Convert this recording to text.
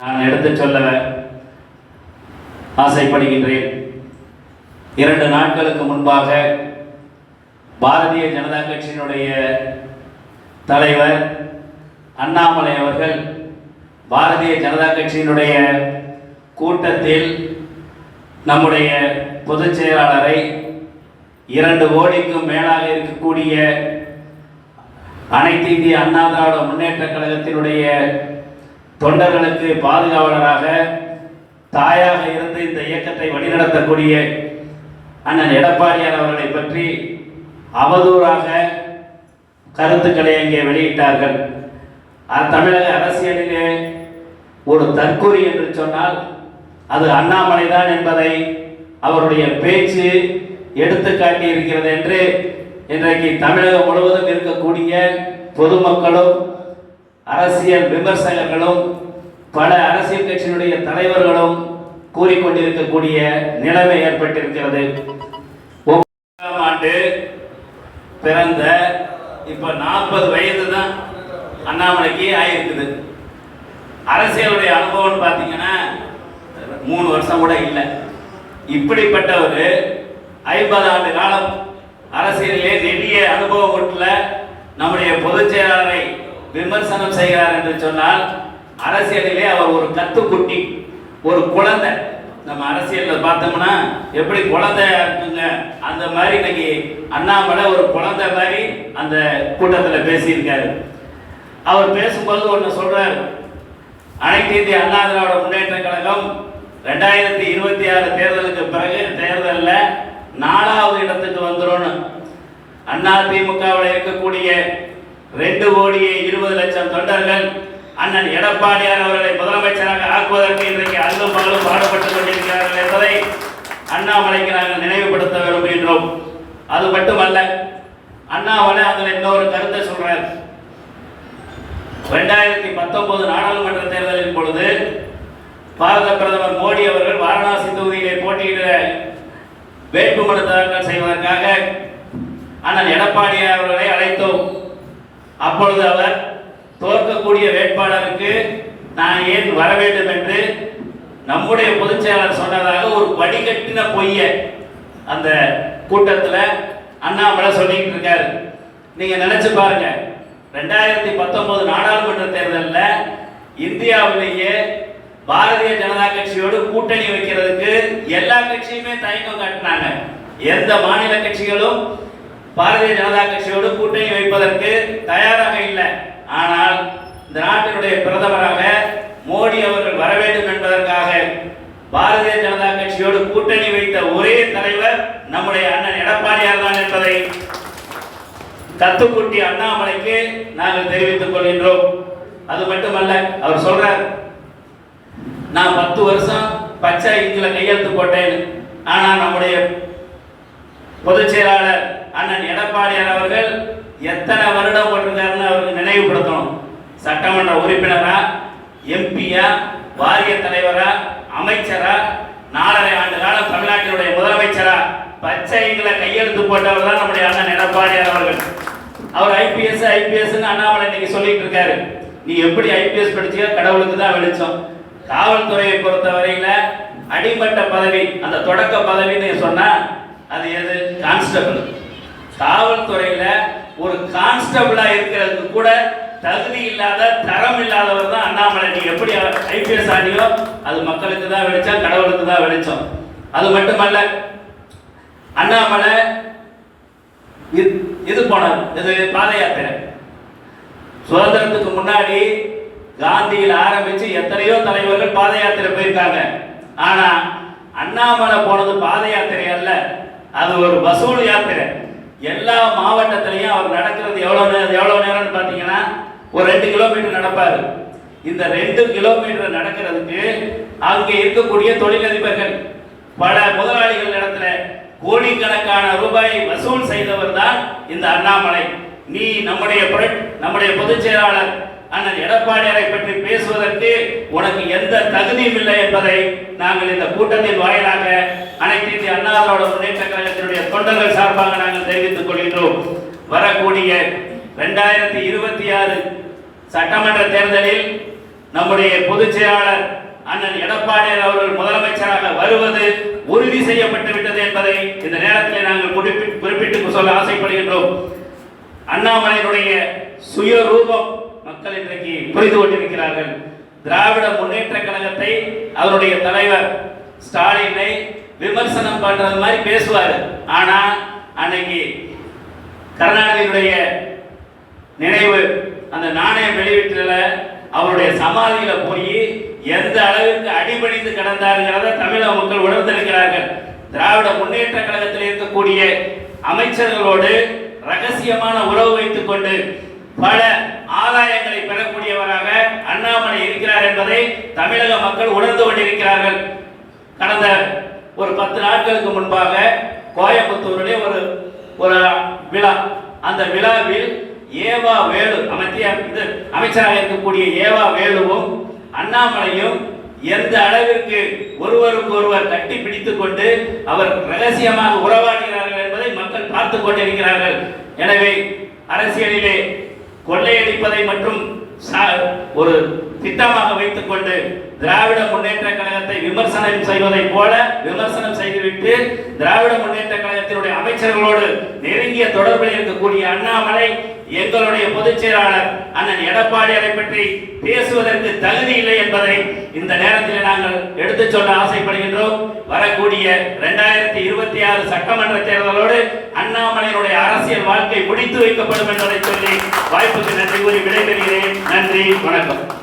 நான் எடுத்துச் சொல்ல ஆசைப்படுகின்றேன். இரண்டு நாட்களுக்கு முன்பாக பாரதிய ஜனதா கட்சியினுடைய தலைவர் அண்ணாமலை அவர்கள் பாரதிய ஜனதா கட்சியினுடைய கூட்டத்தில் நம்முடைய பொதுச் செயலாளரை இரண்டு கோடிக்கும் மேலாக இருக்கக்கூடிய அனைத்து இந்திய அண்ணா திராவிட முன்னேற்ற கழகத்தினுடைய தொண்டர்களுக்கு பாதுகாவலராக தாயாக இருந்து இந்த இயக்கத்தை வழிநடத்தக்கூடிய அண்ணன் எடப்பாடியார் அவர்களை பற்றி அவதூறாக கருத்துக்களை அங்கே வெளியிட்டார்கள். தமிழக அரசியலிலே ஒரு தற்கொலை என்று சொன்னால் அது அண்ணாமலை தான் என்பதை அவருடைய பேச்சு எடுத்து காட்டியிருக்கிறது என்று இன்றைக்கு தமிழகம் முழுவதும் இருக்கக்கூடிய பொதுமக்களும் அரசியல் விமர்சகர்களும் பல அரசியல் கட்சியினுடைய தலைவர்களும் கூறிக்கொண்டிருக்கக்கூடிய நிலைமை ஏற்பட்டிருக்கிறது. ஒன்பதாம் ஆண்டு பிறந்த இப்ப நாற்பது வயது தான் அண்ணாமலைக்கு ஆயிருக்குது. அரசியலுடைய அனுபவம்னு பார்த்தீங்கன்னா மூணு வருஷம் கூட இல்லை. இப்படிப்பட்ட ஒரு ஐம்பது ஆண்டு காலம் அரசியலிலே நெடிய அனுபவம் நம்முடைய பொதுச் செயலாளரை விமர்சனம் செய்கிறார் என்று சொன்னால் அரசியலிலே அவர் ஒரு கத்துக்குட்டி ஒரு குழந்தை. நம்ம அரசியலில் பார்த்தோம்னா எப்படி குழந்தை இருக்குங்க? அந்த மாதிரி இன்னைக்கு அண்ணாமலை ஒரு குழந்தை மாதிரி அந்த கூட்டத்தில் பேசியிருக்காரு. அவர் பேசும்போது ஒன்று சொல்கிறார் அனைத்து இந்திய அண்ணா திராவிட முன்னேற்ற கழகம் ரெண்டாயிரத்தி இருபத்தி ஆறு தேர்தலுக்கு பிறகு தேர்தலில் நாலாவது இடத்துக்கு வந்துடும் அண்ணா திமுகவில் இருக்கக்கூடிய ரெண்டு கோடியே இருபது லட்சம் தொண்டர்கள் அண்ணன் எடப்பாடியார் அவர்களை முதலமைச்சராக ஆக்குவதற்கு இன்றைக்கு அல்லும் பகலும் பாடுபட்டுக் கொண்டிருக்கிறார்கள் என்பதை அண்ணாமலைக்கு நாங்கள் நினைவுபடுத்த விரும்புகின்றோம். அது மட்டுமல்ல அண்ணாமலை அதில் இன்னொரு கருத்தை சொல்றார்? ரெண்டாயிரத்தி பத்தொன்பது நாடாளுமன்ற தேர்தலின் பொழுது பாரத பிரதமர் மோடி அவர்கள் வாரணாசி தொகுதியிலே போட்டியிட வேட்புமனு தாக்கல் செய்வதற்காக அண்ணன் எடப்பாடியார் அவர்களை அழைத்தோம். அப்பொழுது அவர் தோற்கக்கூடிய வேட்பாளருக்கு நான் ஏன் வர வேண்டும் என்று நம்முடைய பொதுச் செயலாளர் சொன்னதாக ஒரு வடிகட்டின பொய்ய அந்த கூட்டத்தில் அண்ணாமலை சொல்லிக்கிட்டு இருக்காரு. நீங்கள் நினச்சி பாருங்க. ரெண்டாயிரத்தி பத்தொன்பது நாடாளுமன்ற தேர்தலில் இந்தியாவிலேயே பாரதிய ஜனதா கட்சியோடு கூட்டணி வைக்கிறதுக்கு எல்லா கட்சியுமே தயக்கம் காட்டினாங்க. எந்த மாநில கட்சிகளும் பாரதிய ஜனதா கட்சியோடு கூட்டணி வைப்பதற்கு தயாராக இல்லை. ஆனால் இந்த நாட்டினுடைய பிரதமராக மோடி அவர்கள் வர வேண்டும் என்பதற்காக பாரதிய ஜனதா கட்சியோடு கூட்டணி வைத்த ஒரே தலைவர் நம்முடைய அண்ணன் எடப்பாடியார் தான் என்பதை கத்துக்குட்டி அண்ணாமலைக்கு நாங்கள் தெரிவித்துக் கொள்கின்றோம். அது மட்டுமல்ல அவர் சொல்றார் நான் பத்து வருஷம் பச்சை இங்கில கையெழுத்து போட்டேன் ஆனால் நம்முடைய பொதுச் செயலாளர் அண்ணன் எடப்பாடியார் அவர்கள் எத்தனை வருடம் போட்டிருக்காருன்னு அவருக்கு நினைவுபடுத்தணும். சட்டமன்ற உறுப்பினரா எம்பியா வாரிய தலைவரா அமைச்சரா நாலரை ஆண்டு காலம் தமிழ்நாட்டினுடைய முதலமைச்சரா? பச்சைங்களை கையெழுத்து போட்டவர் தான் நம்முடைய அண்ணன் எடப்பாடியார் அவர்கள். அவர் ஐபிஎஸ் ஐபிஎஸ் அண்ணாமலை இன்னைக்கு சொல்லிட்டு இருக்காரு. நீ எப்படி ஐபிஎஸ் படிச்சியோ கடவுளுக்கு தான் வெளிச்சம். காவல்துறையை பொறுத்த வரையில அடிமட்ட பதவி அந்த தொடக்க பதவின்னு சொன்னா அது எது? கான்ஸ்டபிள். காவல்துறையில ஒரு கான்ஸ்டபிளா இருக்கிறதுக்கு கூட தகுதி இல்லாத தரம் இல்லாதவர் தான் அண்ணாமலை. நீ எப்படி ஐபிஎஸ் ஆனியோ அது மக்களுக்கு தான் வெளிச்சம் கடவுளுக்கு தான் வெளிச்சம். அது மட்டுமல்ல அண்ணாமலை இது இது இது பாத யாத்திரை. சுதந்திரத்துக்கு முன்னாடி காந்தியில் ஆரம்பிச்சு எத்தனையோ தலைவர்கள் பாத யாத்திரை போயிருக்காங்க. ஆனா அண்ணாமலை போனது பாத யாத்திரை அல்ல. அது ஒரு வசூல் யாத்திரை. எல்லா மாவட்டத்திலையும் அவர் நடக்கிறது எவ்வளோ நேரம் எவ்வளோ நேரம்னு பார்த்தீங்கன்னா ஒரு ரெண்டு கிலோமீட்டர் நடப்பார். இந்த ரெண்டு கிலோமீட்டர் நடக்கிறதுக்கு அங்கே இருக்கக்கூடிய தொழிலதிபர்கள் பல முதலாளிகள் இடத்துல கோடிக்கணக்கான ரூபாய் வசூல் செய்தவர் தான் இந்த அண்ணாமலை. நீ நம்முடைய நம்முடைய பொதுச் செயலாளர். ஆனால் எடப்பாடியாரை பற்றி பேசுவதற்கு உனக்கு எந்த தகுதியும் இல்லை என்பதை நாங்கள் இந்த கூட்டத்தின் வாயிலாக அனைத்து இந்திய அண்ணாவோட முன்னேற்ற கழகத்தினுடைய தொண்டர்கள் சார்பாக நாங்கள் தெரிவித்துக் கொள்கின்றோம். வரக்கூடிய ரெண்டாயிரத்தி இருபத்தி ஆறு சட்டமன்ற தேர்தலில் நம்முடைய பொதுச் செயலாளர் அண்ணன் எடப்பாடியார் அவர்கள் முதலமைச்சராக வருவது உறுதி செய்யப்பட்டு விட்டது என்பதை இந்த நேரத்தில் நாங்கள் குறிப்பிட்டு குறிப்பிட்டு சொல்ல ஆசைப்படுகின்றோம். அண்ணாமலையினுடைய சுய ரூபம் மக்கள் இன்றைக்கு புரிந்து கொண்டிருக்கிறார்கள். திராவிட முன்னேற்ற கழகத்தை அவருடைய தலைவர் ஸ்டாலினை விமர்சனம் பண்றது மாதிரி பேசுவார். ஆனா அன்னைக்கு கருணாநிதியுடைய நினைவு அந்த நாணயம் வெளியிட்டுல அவருடைய சமாதியில போய் எந்த அளவுக்கு அடிபணிந்து கிடந்தாருங்கிறத தமிழக மக்கள் உணர்ந்திருக்கிறார்கள் திராவிட முன்னேற்ற கழகத்தில் இருக்கக்கூடிய அமைச்சர்களோடு ரகசியமான உறவு வைத்துக் கொண்டு பல ஆதாயங்களை பெறக்கூடியவராக அண்ணாமலை இருக்கிறார் என்பதை தமிழக மக்கள் உணர்ந்து கொண்டிருக்கிறார்கள். கடந்த ஒரு பத்து நாட்களுக்கு முன்பாக கோயம்புத்தூரிலே ஒரு ஒரு விழா. அந்த விழாவில் ஏவா வேலு அமைத்திய இது அமைச்சராக இருக்கக்கூடிய ஏவா வேலுவும் அண்ணாமலையும் எந்த அளவிற்கு ஒருவருக்கு ஒருவர் கட்டி பிடித்துக் கொண்டு அவர் ரகசியமாக உறவாடுகிறார்கள் என்பதை மக்கள் பார்த்து கொண்டிருக்கிறார்கள். எனவே அரசியலிலே கொள்ளையடிப்பதை மற்றும் சா- ஒரு திட்டமாக வைத்துக் கொண்டு திராவிட முன்னேற்ற கழகத்தை விமர்சனம் செய்வதை போல விமர்சனம் செய்துவிட்டு திராவிட முன்னேற்ற கழகத்தினுடைய அமைச்சர்களோடு நெருங்கிய தொடர்பில் இருக்கக்கூடிய அண்ணாமலை எங்களுடைய பொதுச் செயலாளர் அண்ணன் எடப்பாடியாரை பற்றி பேசுவதற்கு தகுதி இல்லை என்பதை இந்த நேரத்தில் நாங்கள் எடுத்துச் சொல்ல ஆசைப்படுகின்றோம். வரக்கூடிய இரண்டாயிரத்தி இருபத்தி ஆறு சட்டமன்ற தேர்தலோடு அண்ணாமலையினுடைய அரசியல் வாழ்க்கை முடித்து வைக்கப்படும் என்பதை சொல்லி வாய்ப்புக்கு நன்றி கூறி விடைபெறுகிறேன். நன்றி வணக்கம்.